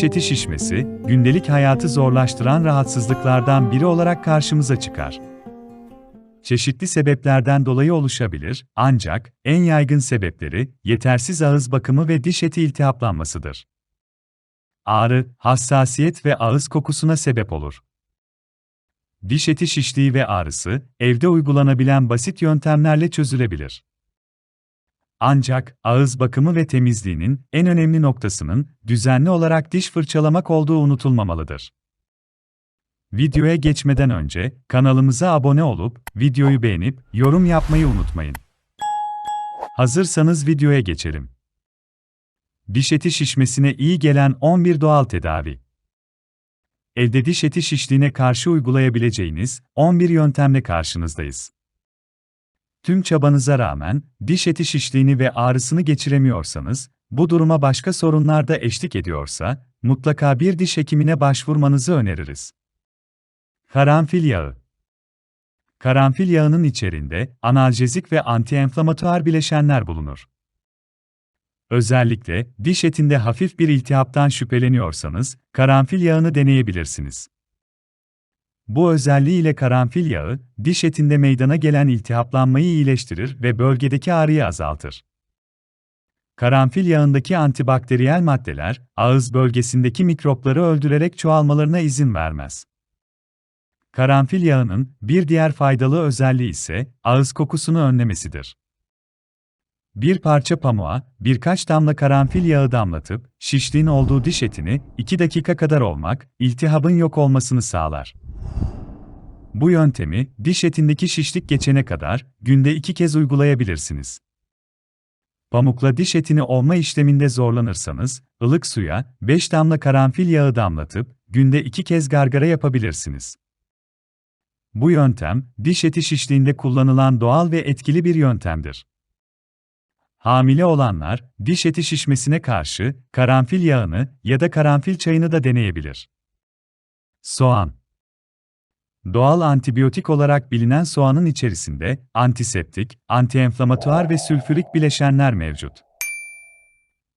Diş eti şişmesi, gündelik hayatı zorlaştıran rahatsızlıklardan biri olarak karşımıza çıkar. Çeşitli sebeplerden dolayı oluşabilir, ancak en yaygın sebepleri yetersiz ağız bakımı ve diş eti iltihaplanmasıdır. Ağrı, hassasiyet ve ağız kokusuna sebep olur. Diş eti şişliği ve ağrısı, evde uygulanabilen basit yöntemlerle çözülebilir. Ancak ağız bakımı ve temizliğinin en önemli noktasının düzenli olarak diş fırçalamak olduğu unutulmamalıdır. Videoya geçmeden önce kanalımıza abone olup videoyu beğenip yorum yapmayı unutmayın. Hazırsanız videoya geçelim. Diş eti şişmesine iyi gelen 11 doğal tedavi. Elde diş eti şişliğine karşı uygulayabileceğiniz 11 yöntemle karşınızdayız. Tüm çabanıza rağmen diş eti şişliğini ve ağrısını geçiremiyorsanız, bu duruma başka sorunlar da eşlik ediyorsa, mutlaka bir diş hekimine başvurmanızı öneririz. Karanfil yağı Karanfil yağının içerinde analjezik ve antienflamatuar bileşenler bulunur. Özellikle diş etinde hafif bir iltihaptan şüpheleniyorsanız, karanfil yağını deneyebilirsiniz. Bu özelliğiyle karanfil yağı, diş etinde meydana gelen iltihaplanmayı iyileştirir ve bölgedeki ağrıyı azaltır. Karanfil yağındaki antibakteriyel maddeler, ağız bölgesindeki mikropları öldürerek çoğalmalarına izin vermez. Karanfil yağının bir diğer faydalı özelliği ise ağız kokusunu önlemesidir. Bir parça pamuğa birkaç damla karanfil yağı damlatıp şişliğin olduğu diş etini 2 dakika kadar olmak, iltihabın yok olmasını sağlar. Bu yöntemi diş etindeki şişlik geçene kadar günde 2 kez uygulayabilirsiniz. Pamukla diş etini olma işleminde zorlanırsanız, ılık suya 5 damla karanfil yağı damlatıp günde 2 kez gargara yapabilirsiniz. Bu yöntem, diş eti şişliğinde kullanılan doğal ve etkili bir yöntemdir. Hamile olanlar, diş eti şişmesine karşı karanfil yağını ya da karanfil çayını da deneyebilir. Soğan Doğal antibiyotik olarak bilinen soğanın içerisinde antiseptik, antienflamatuar ve sülfürik bileşenler mevcut.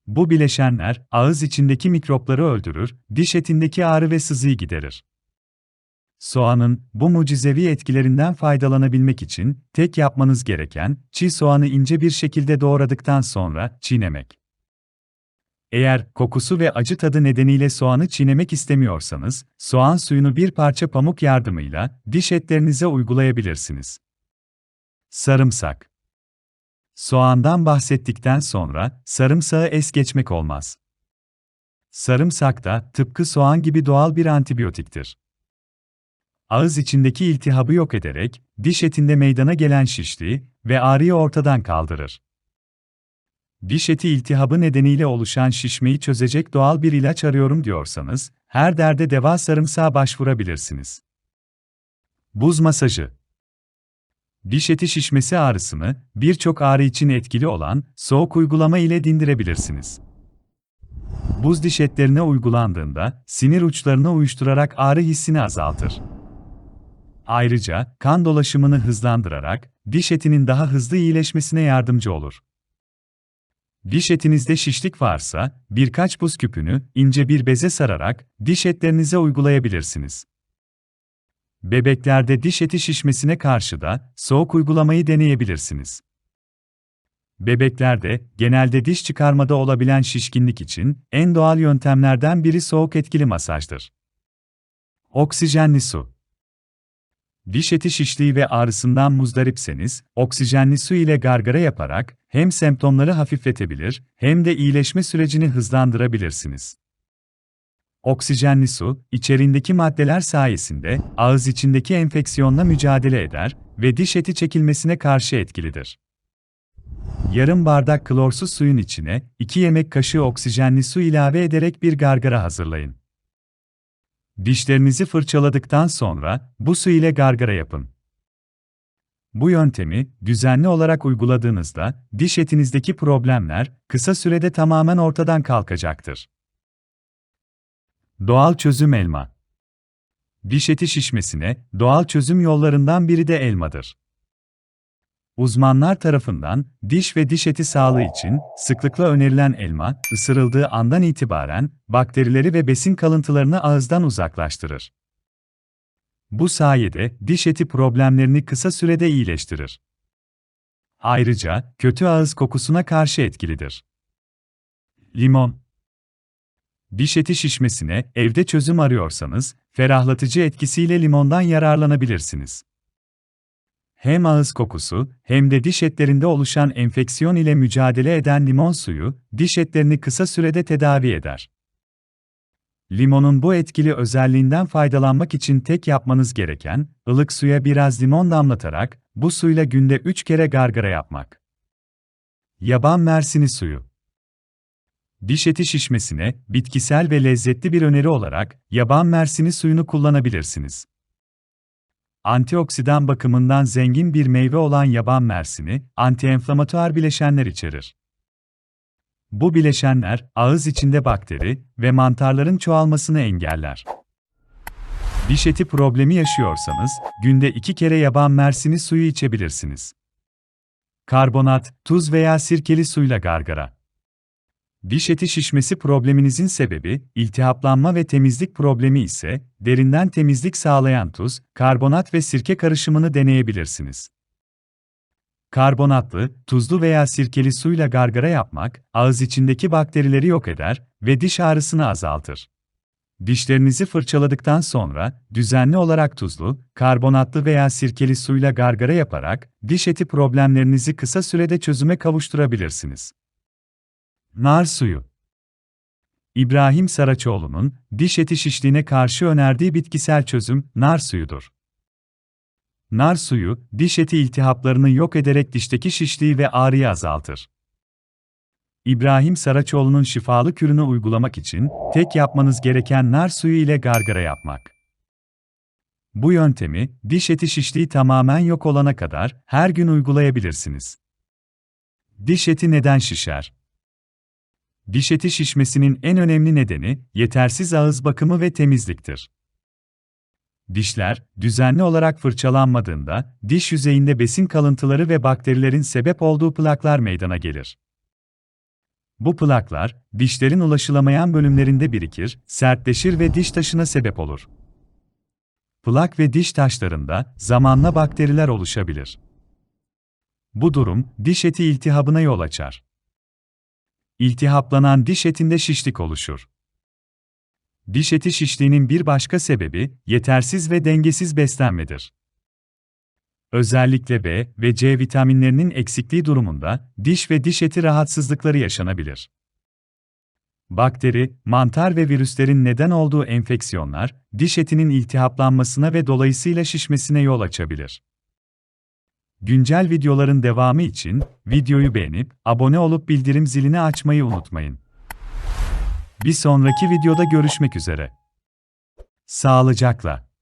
Bu bileşenler ağız içindeki mikropları öldürür, diş etindeki ağrı ve sızıyı giderir. Soğanın bu mucizevi etkilerinden faydalanabilmek için tek yapmanız gereken çiğ soğanı ince bir şekilde doğradıktan sonra çiğnemek. Eğer kokusu ve acı tadı nedeniyle soğanı çiğnemek istemiyorsanız, soğan suyunu bir parça pamuk yardımıyla diş etlerinize uygulayabilirsiniz. Sarımsak Soğandan bahsettikten sonra sarımsağı es geçmek olmaz. Sarımsak da tıpkı soğan gibi doğal bir antibiyotiktir ağız içindeki iltihabı yok ederek, diş etinde meydana gelen şişliği ve ağrıyı ortadan kaldırır. Diş eti iltihabı nedeniyle oluşan şişmeyi çözecek doğal bir ilaç arıyorum diyorsanız, her derde deva sarımsağa başvurabilirsiniz. Buz masajı Diş eti şişmesi ağrısını, birçok ağrı için etkili olan soğuk uygulama ile dindirebilirsiniz. Buz diş etlerine uygulandığında, sinir uçlarını uyuşturarak ağrı hissini azaltır. Ayrıca, kan dolaşımını hızlandırarak, diş etinin daha hızlı iyileşmesine yardımcı olur. Diş etinizde şişlik varsa, birkaç buz küpünü ince bir beze sararak diş etlerinize uygulayabilirsiniz. Bebeklerde diş eti şişmesine karşı da soğuk uygulamayı deneyebilirsiniz. Bebeklerde genelde diş çıkarmada olabilen şişkinlik için en doğal yöntemlerden biri soğuk etkili masajdır. Oksijenli su Diş eti şişliği ve ağrısından muzdaripseniz, oksijenli su ile gargara yaparak hem semptomları hafifletebilir hem de iyileşme sürecini hızlandırabilirsiniz. Oksijenli su, içerindeki maddeler sayesinde ağız içindeki enfeksiyonla mücadele eder ve diş eti çekilmesine karşı etkilidir. Yarım bardak klorsuz suyun içine 2 yemek kaşığı oksijenli su ilave ederek bir gargara hazırlayın. Dişlerinizi fırçaladıktan sonra bu su ile gargara yapın. Bu yöntemi düzenli olarak uyguladığınızda diş etinizdeki problemler kısa sürede tamamen ortadan kalkacaktır. Doğal çözüm elma. Diş eti şişmesine doğal çözüm yollarından biri de elmadır. Uzmanlar tarafından diş ve diş eti sağlığı için sıklıkla önerilen elma, ısırıldığı andan itibaren bakterileri ve besin kalıntılarını ağızdan uzaklaştırır. Bu sayede diş eti problemlerini kısa sürede iyileştirir. Ayrıca kötü ağız kokusuna karşı etkilidir. Limon Diş eti şişmesine evde çözüm arıyorsanız, ferahlatıcı etkisiyle limondan yararlanabilirsiniz. Hem ağız kokusu hem de diş etlerinde oluşan enfeksiyon ile mücadele eden limon suyu, diş etlerini kısa sürede tedavi eder. Limonun bu etkili özelliğinden faydalanmak için tek yapmanız gereken, ılık suya biraz limon damlatarak, bu suyla günde 3 kere gargara yapmak. Yaban mersini suyu Diş eti şişmesine, bitkisel ve lezzetli bir öneri olarak, yaban mersini suyunu kullanabilirsiniz. Antioksidan bakımından zengin bir meyve olan yaban mersini, antienflamatuar bileşenler içerir. Bu bileşenler, ağız içinde bakteri ve mantarların çoğalmasını engeller. Diş eti problemi yaşıyorsanız, günde iki kere yaban mersini suyu içebilirsiniz. Karbonat, tuz veya sirkeli suyla gargara. Diş eti şişmesi probleminizin sebebi, iltihaplanma ve temizlik problemi ise, derinden temizlik sağlayan tuz, karbonat ve sirke karışımını deneyebilirsiniz. Karbonatlı, tuzlu veya sirkeli suyla gargara yapmak, ağız içindeki bakterileri yok eder ve diş ağrısını azaltır. Dişlerinizi fırçaladıktan sonra, düzenli olarak tuzlu, karbonatlı veya sirkeli suyla gargara yaparak, diş eti problemlerinizi kısa sürede çözüme kavuşturabilirsiniz. Nar suyu İbrahim Saraçoğlu'nun diş eti şişliğine karşı önerdiği bitkisel çözüm nar suyudur. Nar suyu, diş eti iltihaplarını yok ederek dişteki şişliği ve ağrıyı azaltır. İbrahim Saraçoğlu'nun şifalı kürünü uygulamak için tek yapmanız gereken nar suyu ile gargara yapmak. Bu yöntemi diş eti şişliği tamamen yok olana kadar her gün uygulayabilirsiniz. Diş eti neden şişer? Diş eti şişmesinin en önemli nedeni yetersiz ağız bakımı ve temizliktir. Dişler, düzenli olarak fırçalanmadığında, diş yüzeyinde besin kalıntıları ve bakterilerin sebep olduğu plaklar meydana gelir. Bu plaklar, dişlerin ulaşılamayan bölümlerinde birikir, sertleşir ve diş taşına sebep olur. Plak ve diş taşlarında zamanla bakteriler oluşabilir. Bu durum, diş eti iltihabına yol açar. İltihaplanan diş etinde şişlik oluşur. Diş eti şişliğinin bir başka sebebi, yetersiz ve dengesiz beslenmedir. Özellikle B ve C vitaminlerinin eksikliği durumunda, diş ve diş eti rahatsızlıkları yaşanabilir. Bakteri, mantar ve virüslerin neden olduğu enfeksiyonlar, diş etinin iltihaplanmasına ve dolayısıyla şişmesine yol açabilir. Güncel videoların devamı için videoyu beğenip abone olup bildirim zilini açmayı unutmayın. Bir sonraki videoda görüşmek üzere. Sağlıcakla.